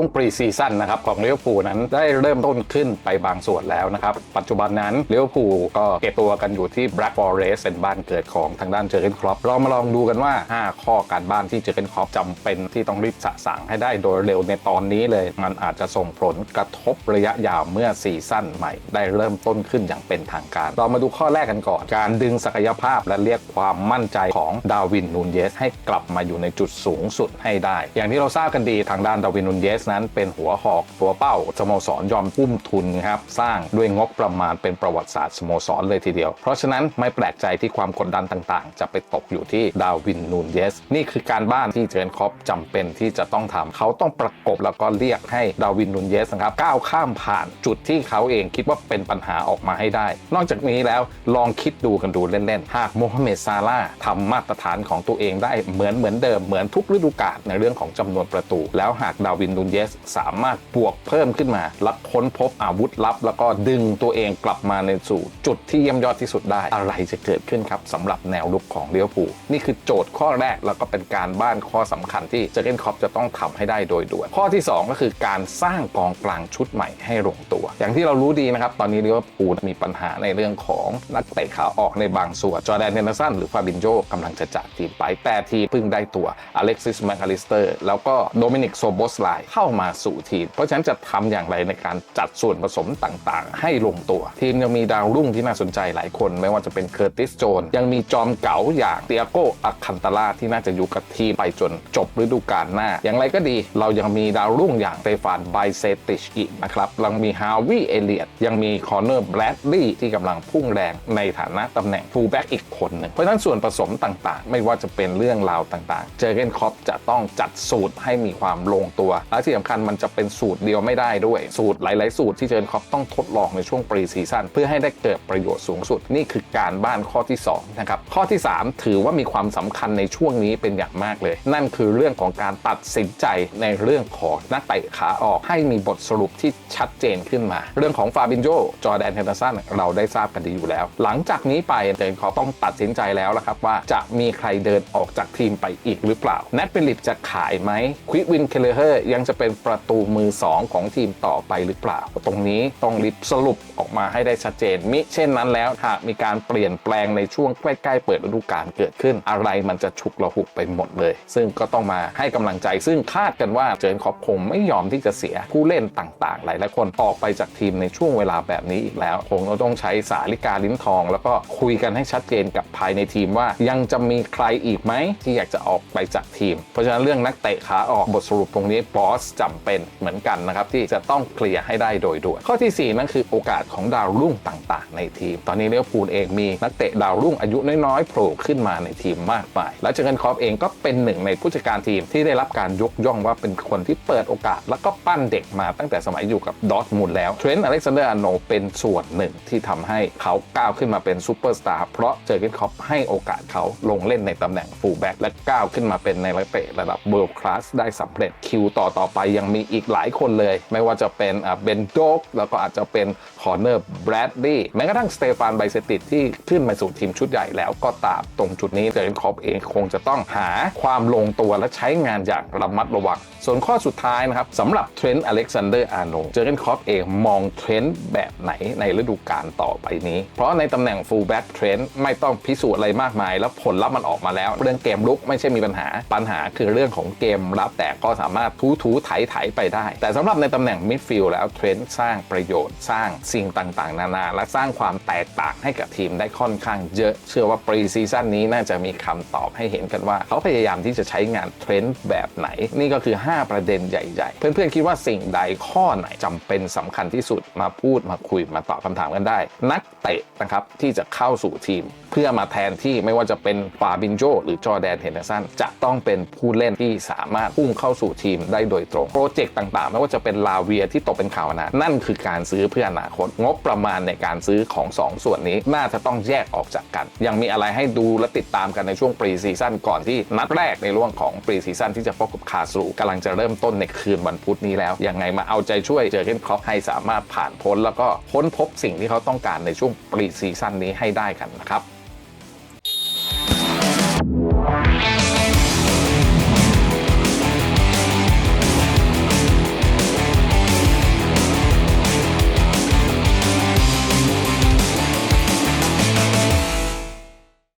วงปรีซีซั่นนะครับของเลี้ยวภูนั้นได้เริ่มต้นขึ้นไปบางส่วนแล้วนะครับ ปัจจุบันนั้นเลี้ยวภูก็เก็บตัวกันอยู่ที่ Black Forest เป็นบ้านเกิดของทางด้านเจอร์เกนครอปเรามาลองดูกันว่า 5 ข้อการบ้านที่เจอร์เกนครอปจำเป็นที่ต้องรีบสะสางให้ได้โดยเร็วในตอนนี้เลย มันอาจจะส่งผลกระทบระยะยาวเมื่อซีซั่นใหม่ ได้เริ่มต้นขึ้นอย่างเป็นทางการ เรามาดูข้อแรกกันก่อน การดึงศักยภาพและเรียกความมั่นใจของดาวินนูนเยสให้กลับมาอยู่ในจุดสูงสุดให้ได้ อย่างที่เราทราบกันดีทางด้านดาวินนูนเยสนั้นเป็นหัวหอกตัวเป้าสโมสรยอมทุ่มทุนครับสร้างด้วยงบประมาณเป็นประวัติศาสตร์สโมสรเลยทีเดียว เพราะฉะนั้นไม่แปลกใจที่ความกดดันต่างๆ จะไปตกอยู่ที่ดาวินนูนเยส นี่คือการบ้านที่เจอร์นคอปจำเป็นที่จะต้องทำเขาต้องประกบแล้วก็เรียกให้ดาวินนูนเยสนะครับก้าวข้ามผ่านจุดที่เขาเองคิดว่าเป็นปัญหาออกมาให้ได้ นอกจากนี้แล้วลองคิดดูกันดูเล่นๆ หากโมฮัมเหม็ดซาลาทำมาตรฐานของตัวเองได้เหมือนเหมือนเดิมเหมือนทุกฤดูกาลในเรื่องของจำนวนประตู แล้วหากดาวินนูนเยสสามารถบวกเพิ่มขึ้นมาและค้นพบอาวุธลับ แล้วก็ดึงตัวเองกลับมาในสู่จุดที่เยี่ยมยอดที่สุดได้ อะไรจะเกิดขึ้นครับสำหรับแนวลุกของเลี้ยวภูนี่คือโจทย์ข้อแรกแล้วก็เป็นการบ้านข้อสำคัญที่เจอร์เกนคอปจะต้องทำให้ได้โดยด่วนข้อที่สองก็คือการสร้างกองกลางชุดใหม่ให้ลงตัว อย่างที่เรารู้ดีนะครับ ตอนนี้เลี้ยวภูมีปัญหาในเรื่องของนักเตะขาออกในบางส่วนจอแดนเฮนเดอร์สันหรือฟาบินโจกำลังจะจากทีมไปแต่ทีมเพิ่งได้ตัวอเล็กซิสแมคคาลิสเตอร์แล้วก็โดมินิกโซโบสไลเข้ามาสู่ทีม เพราะฉะนั้นจะทำอย่างไรในการจัดส่วนผสมต่างๆ ให้ลงตัว ทีมยังมีดาวรุ่งที่น่าสนใจหลายคน ไม่ว่าจะเป็นเคอร์ติสโจน ยังมีจอมเก๋าอย่างเตียโกอัคันตาลาที่น่าจะอยู่กับทีมไปจนจบฤดูกาลหน้า อย่างไรก็ดี เรายังมีดาวรุ่งอย่างเตฟานไบเซติชอีกนะครับยังมีฮาวิเอเลียตยังมีคอนเนอร์แบรดลีย์ที่กำลังพุ่งแรงในฐานะตำแหน่งฟูลแบ็กอีกคนหนึ่งเพราะฉะนั้นส่วนผสมต่างๆ ไม่ว่าจะเป็นเรื่องราวต่างๆ เจอเกนคอปจะต้องจัดสูตรให้มีความลงตัวและที่สำคัญมันจะเป็นสูตรเดียวไม่ได้ด้วยสูตรหลาย ๆ สูตรที่เจอร์นคอปต้องทดลองในช่วงปรีซีซั่นเพื่อให้ได้เกิดประโยชน์สูงสุด นี่คือการบ้านข้อที่2นะครับข้อที่ 3 ถือว่ามีความสำคัญในช่วงนี้เป็นอย่างมากเลย นั่นคือเรื่องของการตัดสินใจในเรื่องของนักเตะขาออกให้มีบทสรุปที่ชัดเจนขึ้นมา เรื่องของฟาบินโจจอร์แดนเฮนเดอร์สันเราได้ทราบกันดีอยู่แล้ว หลังจากนี้ไปเจอร์เกนคอปต้องตัดสินใจแล้วละครับว่าจะมีใครเดินออกจากทีมไปอีกหรือเปล่าแนทเปลิปจะขายไหมควิกวินเคเลเฮอร์ยังจะเป็นประตูมือ 2 ของทีมต่อไปหรือเปล่า ตรงนี้ต้องรีบสรุปออกมาให้ได้ชัดเจน มิเช่นนั้นแล้วหากมีการเปลี่ยนแปลงในช่วงใกล้ๆเปิดฤดูกาลเกิดขึ้น อะไรมันจะฉุกระหุกไปหมดเลย ซึ่งก็ต้องมาให้กำลังใจ ซึ่งคาดกันว่าเจอร์นคอปคงไม่ยอมที่จะเสียผู้เล่นต่างๆ หลายๆคนออกไปจากทีมในช่วงเวลาแบบนี้อีกแล้วคงต้องใช้สาลิกาลิ้นทอง แล้วก็คุยกันให้ชัดเจนกับภายในทีมว่ายังจะมีใครอีกไหมที่อยากจะออกไปจากทีม เพราะฉะนั้นเรื่องนักเตะขาออกบทสรุปตรงนี้บอสจำเป็นเหมือนกันนะครับที่จะต้องเคลียร์ให้ได้โดยด่วนข้อทีสี่4 นั่นคือโอกาสของดาวรุ่งต่างๆ ในทีม ตอนนี้เลี้ยวภูลเองมีนักเตะดาวรุ่งอายุน้อยๆโผล่ขึ้นมาในทีมมากมาย และเจอร์เกนคอปเองก็เป็นหนึ่งในผู้จัดการทีมที่ได้รับการยกย่องว่าเป็นคนที่เปิดโอกาส แล้วก็ปั้นเด็กมาตั้งแต่สมัยอยู่กับดอทมูลแล้วเทรนต์อเล็กซานเดอร์อโนเป็นส่วนหนึ่งที่ทำให้เขาก้าวขึ้นมาเป็นซูเปอร์สตาร์เพราะเจอร์เกนคอปให้โอกาสเขาลงเล่นในตำแหน่งฟูลแบ็กและก้าวขึ้นมาเป็นในนักเตะระดับเวิลด์คลาสได้สำเร็จคิวต่อต่อไปยังมีอีกหลายคนเลย ไม่ว่าจะเป็นเบนโดกแล้วก็อาจจะเป็นคอร์เนอร์แบรดดี้แม้กระทั่งสเตฟานไบเซติดที่ขึ้นมาสู่ทีมชุดใหญ่แล้วก็ตามตรงจุดนี้เจอร์เกนคอปเองคงจะต้องหาความลงตัวและใช้งานอย่างระมัดระวัง ส่วนข้อสุดท้ายนะครับสำหรับเทรนต์อเล็กซานเดอร์อาร์โนเจอร์เกนคอปเองมองเทรนต์แบบไหนในฤดูกาลต่อไปนี้ เพราะในตำแหน่งฟูลแบ็กเทรนต์ไม่ต้องพิสูจน์อะไรมากมาย แล้วผลลัพธ์มันออกมาแล้ว เรื่องเกมลุกไม่ใช่มีปัญหาปัญหาคือเรื่องของเกมรับแต่ก็สามารถทูทูไถไถไปได้ แต่สำหรับในตำแหน่งมิดฟิลด์แล้วเทรนต์สร้างประโยชน์ สร้างสิ่งต่างๆ นานา และสร้างความแตกต่างให้กับทีมได้ค่อนข้างเยอะเชื่อว่าปรีซีซั่นนี้น่าจะมีคำตอบให้เห็นกันว่า เขาพยายามที่จะใช้งานเทรนด์แบบไหน นี่ก็คือ 5 ประเด็นใหญ่ๆ เพื่อนๆคิดว่าสิ่งใดข้อไหนจำเป็นสำคัญที่สุดมาพูดมาคุยมาตอบคำถามกันได้ นักเตะนะครับที่จะเข้าสู่ทีม เพื่อมาแทนที่ไม่ว่าจะเป็นฟาบินโจหรือจอร์แดนเฮนเดอร์สันจะต้องเป็นผู้เล่นที่สามารถพุ่งเข้าสู่ทีมได้โดยตรงโปรเจกต์ต่างๆ ไม่ว่าจะเป็นลาเวียที่ตกเป็นข่าวนะนั่นคือการซื้อเพื่ออนาคตงบประมาณในการซื้อของ 2 ส่วนนี้น่าจะต้องแยกออกจากกัน ยังมีอะไรให้ดูและติดตามกันในช่วงปรีซีซั่นก่อนที่นัดแรกในร่วงของปรีซีซั่นที่จะพบกับคาสูกำลังจะเริ่มต้นในคืนวันพุธนี้แล้ว ยังไงมาเอาใจช่วยเจอเกนครอปให้สามารถผ่านพ้นแล้วก็ค้นพบสิ่งที่เขาต้องการในช่วงปรีซีซั่นนี้ให้ได้กันนะครับ